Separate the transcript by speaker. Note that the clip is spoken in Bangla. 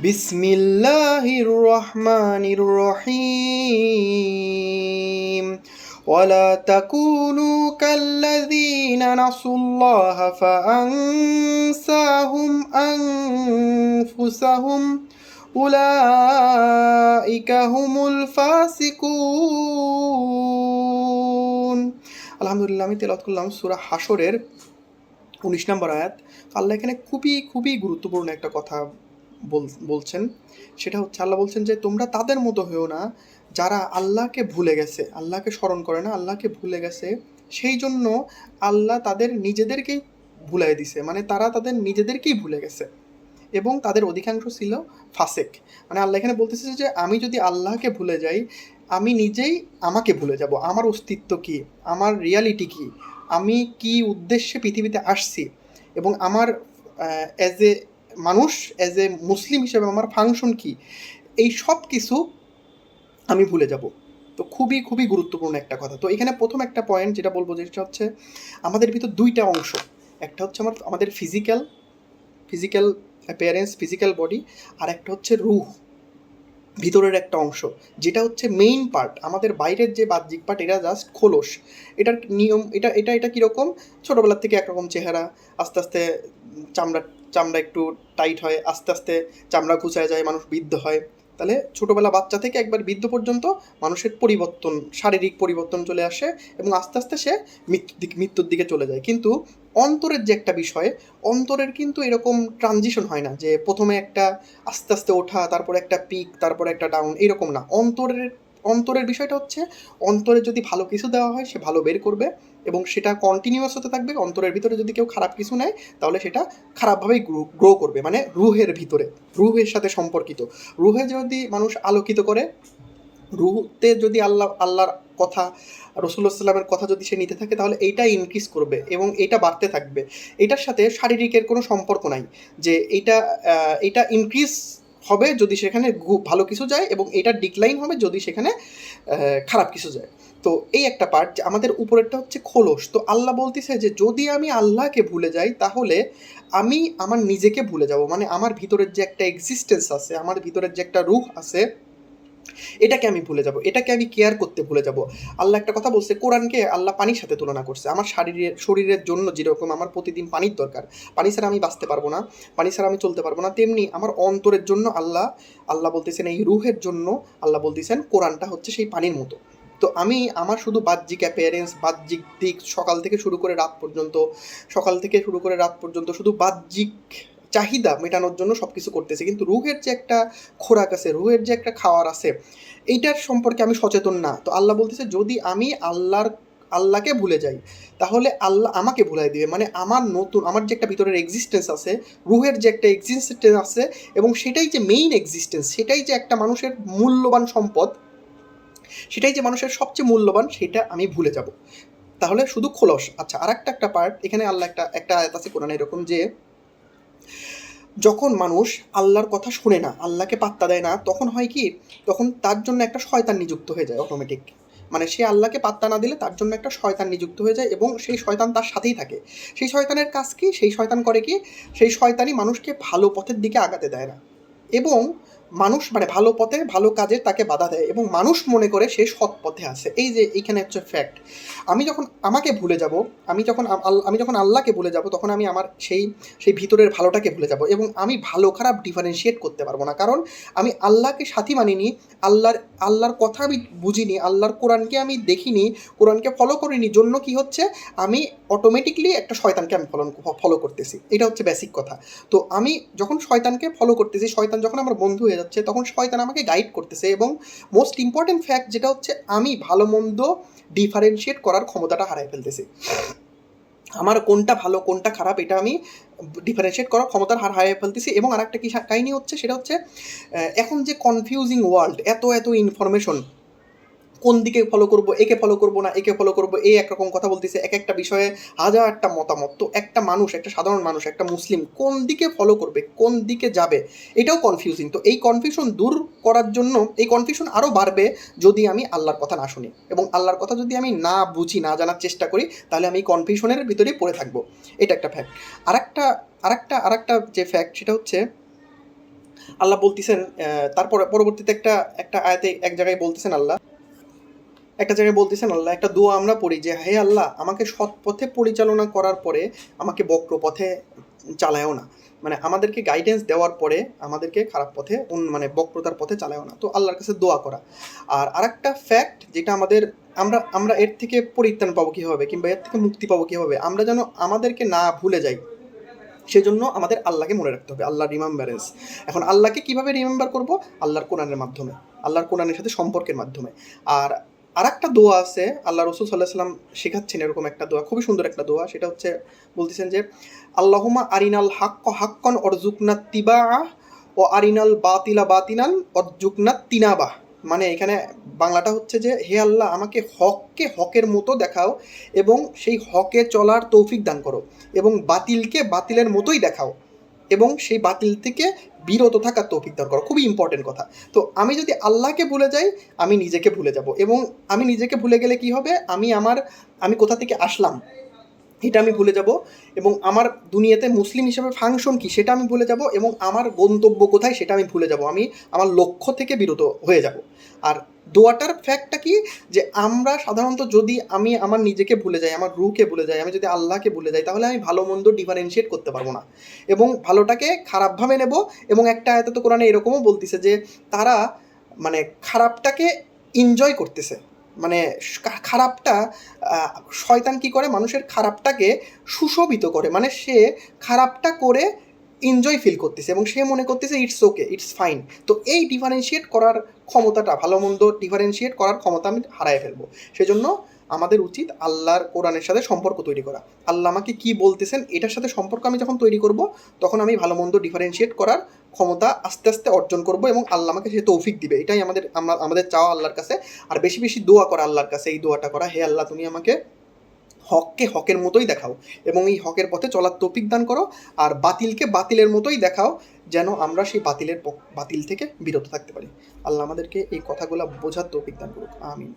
Speaker 1: بسم الله الرحمن الرحيم ولا تكونوا كالذين نسوا الله فأنساهم أنفسهم أولئك هم الفاسقون আলহামদুলিল্লাহ আমি তেলাওয়াত করলাম সূরা হাসরের উনিশ নম্বর আয়াত আল্লাহ এখানে খুবই খুবই গুরুত্বপূর্ণ একটা কথা বল- বলছেন, সেটা হচ্ছে আল্লাহ বলছেন যে, তোমরা তাদের মতো হয়েও না, যারা আল্লাহকে ভুলে গেছে, আল্লাহকে স্মরণ করে না, আল্লাহকে ভুলে গেছে, সেই জন্য আল্লাহ তাদের নিজেদেরকেই ভুলাই দিছে মানে তারা তাদের নিজেদেরকেই ভুলে গেছে। এবং তাদের অধিকাংশ ছিল ফাসেক। মানে আল্লাহ এখানে বলতেছে যে, আমি যদি আল্লাহকে ভুলে যাই, আমি নিজেই আমাকে ভুলে যাব। আমার অস্তিত্ব কি? আমার রিয়ালিটি কি? আমি কি উদ্দেশ্যে পৃথিবীতে আসছি? এবং আমার অ্যাজ এ মানুষ অ্যাজ এ মুসলিম হিসেবে আমার ফাংশন কি? এই সব কিছু আমি ভুলে যাব। তো খুবই খুবই গুরুত্বপূর্ণ একটা কথা। তো এখানে প্রথম একটা পয়েন্ট যেটা বলব যেটা হচ্ছে আমাদের ভিতর দুইটা অংশ। একটা হচ্ছে আমার, আমাদের physical physical appearance physical body আর একটা হচ্ছে রুহ। ভিতরের একটা অংশ, যেটা হচ্ছে মেইন পার্ট আমাদের বাইরের যে বাহ্যিক পার্ট এটা জাস্ট খোলস। এটার নিয়ম, এটা এটা এটা কীরকম? ছোটোবেলার থেকে একরকম চেহারা, আস্তে আস্তে চামড়া চামড়া একটু টাইট হয়, আস্তে আস্তে চামড়া ঘুচায় যায়, মানুষ বৃদ্ধ হয়। তাহলে ছোটোবেলা বাচ্চা থেকে একবার বৃদ্ধ পর্যন্ত মানুষের পরিবর্তন, শারীরিক পরিবর্তন চলে আসে এবং আস্তে আস্তে সে মৃত্যুর দিকে মৃত্যুর দিকে চলে যায়। কিন্তু অন্তরের যে একটা বিষয়, অন্তরের কিন্তু এরকম ট্রানজিশন হয় না যে প্রথমে একটা আস্তে আস্তে ওঠা, তারপরে একটা পিক তারপরে একটা ডাউন এরকম না। অন্তরের অন্তরের বিষয়টা হচ্ছে অন্তরে যদি ভালো কিছু দেওয়া হয়, সে ভালো বের করবে এবং সেটা কন্টিনিউয়াস হতে থাকবে। অন্তরের ভিতরে যদি কেউ খারাপ কিছু নেয়, তাহলে সেটা খারাপভাবেই গ্রো করবে। মানে রুহের ভিতরে, রুহের সাথে সম্পর্কিত। রুহে যদি মানুষ আলোকিত করে রুহতে যদি আল্লাহ আল্লাহর কথা রসুল্লাহ সাল্লামের কথা যদি সে নিতে থাকে তাহলে এইটা ইনক্রিজ করবে এবং এটা বাড়তে থাকবে। এটার সাথে শারীরিকের কোনো সম্পর্ক নাই যে আহ, এটা ইনক্রিজ হবে যদি সেখানে ভালো কিছু যায় এবং এটা ডিক্লাইন হবে যদি সেখানে খারাপ কিছু যায়। তো এই একটা পার্ট যে আমাদের উপরেরটা হচ্ছে খোলস। তো আল্লাহ বলতেছে যে যদি আমি আল্লাহকে ভুলে যাই তাহলে আমি আমার নিজেকে ভুলে যাব। মানে আমার ভিতরের যে একটা এক্সিস্টেন্স আছে আমার ভিতরের যে একটা রুহ আছে এটাকে আমি ভুলে যাব, এটাকে আমি কেয়ার করতে ভুলে যাব। আল্লাহ একটা কথা বলছে, কোরআনকে আল্লাহ পানির সাথে তুলনা করছে। আমার শারীরের শরীরের জন্য যেরকম আমার প্রতিদিন পানির দরকার, পানি ছাড়া আমি বাঁচতে পারব না, পানি ছাড়া আমি চলতে পারব না, তেমনি আমার অন্তরের জন্য আল্লাহ আল্লাহ বলতেছেন এই রুহের জন্য আল্লাহ বলতেছেন কোরআনটা হচ্ছে সেই পানির মতো। তো আমি আমার শুধু বাহ্যিক অ্যাপিয়ারেন্স বাহ্যিক দিক সকাল থেকে শুরু করে রাত পর্যন্ত, সকাল থেকে শুরু করে রাত পর্যন্ত শুধু বাহ্যিক চাহিদা মেটানোর জন্য সব কিছু করতেছে। কিন্তু রুহের যে একটা খোরাক আছে, রুহের যে একটা খাওয়ার আছে, এইটার সম্পর্কে আমি সচেতন না। তো আল্লাহ বলতেছে, যদি আমি আল্লাহর, আল্লাহকে ভুলে যাই, তাহলে আল্লাহ আমাকে ভুলাই দিবে। মানে আমার নতুন, আমার যে একটা ভিতরের এক্সিস্টেন্স আছে, রুহের যে একটা এক্সিস্টেন্স আছে, এবং সেটাই যে মেইন এক্সিস্টেন্স সেটাই যে একটা মানুষের মূল্যবান সম্পদ, সেটাই যে মানুষের সবচেয়ে মূল্যবান, সেটা আমি ভুলে যাব। তাহলে শুধু খোলস। আচ্ছা আর একটা একটা পার্ট এখানে আল্লাহ একটা একটা আয়াত আছে কোরআনে এরকম যে যখন মানুষ আল্লাহর কথা শুনে না, আল্লাহকে পাত্তা দেয় না, তখন হয় কি, তখন তার জন্য একটা শয়তান নিযুক্ত হয়ে যায় অটোমেটিক মানে সে আল্লাহকে পাত্তা না দিলে তার জন্য একটা শয়তান নিযুক্ত হয়ে যায় এবং সেই শয়তান তার সাথেই থাকে। সেই শয়তানের কাজ কি? সেই শয়তান করে কি? সেই শয়তানই মানুষকে ভালো পথের দিকে আগাতে দেয় না। এবং মানুষ মানে ভালো পথে ভালো কাজে তাকে বাধা দেয় এবং মানুষ মনে করে সে সৎ পথে আছে। এই যে এইখানে হচ্ছে ফ্যাক্ট আমি যখন আমাকে ভুলে যাব, আমি যখন আম- যখন আল্লাহকে ভুলে যাব, তখন আমি আমার সেই সেই ভিতরের ভালোটাকে ভুলে যাব এবং আমি ভালো খারাপ ডিফারেন্সিয়েট করতে পারব না। কারণ আমি আল্লাহকে সাথী মানিনি, আল্লাহর আল্লাহর কথা আমি বুঝিনি, আল্লাহর কোরআনকে আমি দেখিনি, কোরআনকে ফলো করিনি, জন্য কি হচ্ছে? আমি অটোমেটিকলি একটা শয়তানকে আমি ফলো ফলো করতেছি। এটা হচ্ছে বেসিক কথা। তো আমি যখন শয়তানকে ফলো করতেছি, শয়তান যখন আমার বন্ধু হয়ে যাচ্ছে, তখন শয়তান আমাকে গাইড করতেছে এবং মোস্ট ইম্পর্টেন্ট ফ্যাক্ট যেটা হচ্ছে আমি ভালো মন্দ ডিফারেন্সিয়েট করার ক্ষমতাটা হারাই ফেলতেছি। আমার কোনটা ভালো, কোনটা খারাপ, এটা আমি ডিফারেন্সিয়েট করার ক্ষমতার হার হারিয়ে ফেলতেছি এবং আরেকটা কি কাহিনী হচ্ছে সেটা হচ্ছে এখন যে কনফিউজিং ওয়ার্ল্ড এত এত ইনফরমেশন কোন দিকে ফলো করব, একে ফলো করব না, একে ফলো করব এই একরকম কথা বলতেছে, এক একটা বিষয়ে হাজারটা মতামত। তো একটা মানুষ, একটা সাধারণ মানুষ, একটা মুসলিম কোন দিকে ফলো করবে, কোন দিকে যাবে, এটাও কনফিউজিং তো এই কনফিউশন দূর করার জন্য, এই কনফিউশন আরও বাড়বে যদি আমি আল্লাহর কথা না শুনি। এবং আল্লাহর কথা যদি আমি না বুঝি, না জানার চেষ্টা করি, তাহলে আমি কনফিউশনের ভিতরেই পড়ে থাকব। এটা একটা ফ্যাক্ট আর একটা আরেকটা আরেকটা আরেকটা যে ফ্যাক্ট সেটা হচ্ছে, আল্লাহ বলতেছেন তারপরে, পরবর্তীতে একটা একটা আয়াতে এক জায়গায় বলতেছেন আল্লাহ একটা জায়গায় বলতেছেন আল্লাহ, একটা দোয়া আমরা পড়ি যে, হে আল্লাহ, আমাকে সৎ পথে পরিচালনা করার পরে আমাকে বক্র পথে চালায়ও না। মানে আমাদেরকে গাইডেন্স দেওয়ার পরে আমাদেরকে খারাপ পথে মানে বক্রতার পথে চালায়ও না। তো আল্লাহর কাছে দোয়া করা। আর আরেকটা ফ্যাক্ট যেটা আমাদের, আমরা আমরা এর থেকে পরিত্রাণ পাবো কীভাবে, কিংবা এর থেকে মুক্তি পাবো কীভাবে, আমরা যেন আমাদেরকে না ভুলে যাই, সেজন্য আমাদের আল্লাহকে মনে রাখতে হবে আল্লাহ রিমেম্বারেন্স এখন আল্লাহকে কীভাবে রিমেম্বার করব? আল্লাহর কোরআনের মাধ্যমে, আল্লাহর কোরআনের সাথে সম্পর্কের মাধ্যমে। আর আর একটা দোয়া আছে, আল্লাহ রসুল সাল্লাহ সাল্লাম শেখাচ্ছেন এরকম একটা দোয়া, খুবই সুন্দর একটা দোয়া, সেটা হচ্ছে বলতেছেন যে আল্লাহমা আরিনাল হাক্ক হাক্কন অরজুকনা তিবা ও আরিনাল বাতিলা বাতিনাল অরজুকনা তিনাবা। মানে এখানে বাংলাটা হচ্ছে যে, হে আল্লাহ, আমাকে হককে হকের মতো দেখাও এবং সেই হকে চলার তৌফিক দান করো এবং বাতিলকে বাতিলের মতোই দেখাও এবং সেই বাতিল থেকে বিরত থাকার তৌফিক দান করো খুবই ইম্পর্টেন্ট কথা। তো আমি যদি আল্লাহকে ভুলে যাই, আমি নিজেকে ভুলে যাব এবং আমি নিজেকে ভুলে গেলে কি হবে? আমি আমার, আমি কোথা থেকে আসলাম? এটা আমি ভুলে যাব এবং আমার দুনিয়াতে মুসলিম হিসেবে ফাংশন কি সেটা আমি ভুলে যাব এবং আমার গন্তব্য কোথায় সেটা আমি ভুলে যাব। আমি আমার লক্ষ্য থেকে বিরত হয়ে যাব। আর দোয়াটার ফ্যাক্টটা কি? যে আমরা সাধারণত যদি আমি আমার নিজেকে ভুলে যাই, আমার রুকে ভুলে যাই, আমি যদি আল্লাহকে ভুলে যাই, তাহলে আমি ভালো মন্দ ডিফারেন্সিয়েট করতে পারব না। এবং ভালোটাকে খারাপভাবে নেব এবং একটা আয়ত তো কোরআনে এরকমও বলতেছে যে তারা মানে খারাপটাকে এনজয় করতেছে। মানে খারাপটা শয়তান কি করে? মানুষের খারাপটাকে সুশোভিত করে। মানে সে খারাপটা করে এনজয় ফিল করতেছে এবং সে মনে করতেছে ইটস ওকে ইটস ফাইন তো এই ডিফারেন্সিয়েট করার ক্ষমতাটা, ভালো মন্দ ডিফারেন্সিয়েট করার ক্ষমতা আমি হারায় ফেলব। সেজন্য আমাদের উচিত আল্লাহর কোরআনের সাথে সম্পর্ক তৈরি করা। আল্লাহ আমাকে কি বলতেছেন এটার সাথে সম্পর্ক আমি যখন তৈরি করব, তখন আমি ভালো মন্দ ডিফারেন্সিয়েট করার ক্ষমতা আস্তে আস্তে অর্জন করব এবং আল্লাহ আমাকে সে তৌফিক দিবে। এটাই আমাদের আমরা আমাদের চাওয়া আল্লাহর কাছে। আর বেশি বেশি দোয়া করা আল্লাহর কাছে। এই দোয়াটা করা, হে আল্লাহ তুমি আমাকে হককে হকের মতোই দেখাও এবং এই হকের পথে চলার তৌফিক দান করো আর বাতিলকে বাতিলের মতোই দেখাও যেন আমরা সেই বাতিলের বাতিল থেকে বিরত থাকতে পারি। আল্লাহ আমাদেরকে এই কথাগুলো বোঝার তৌফিক দান করুক। আমিন।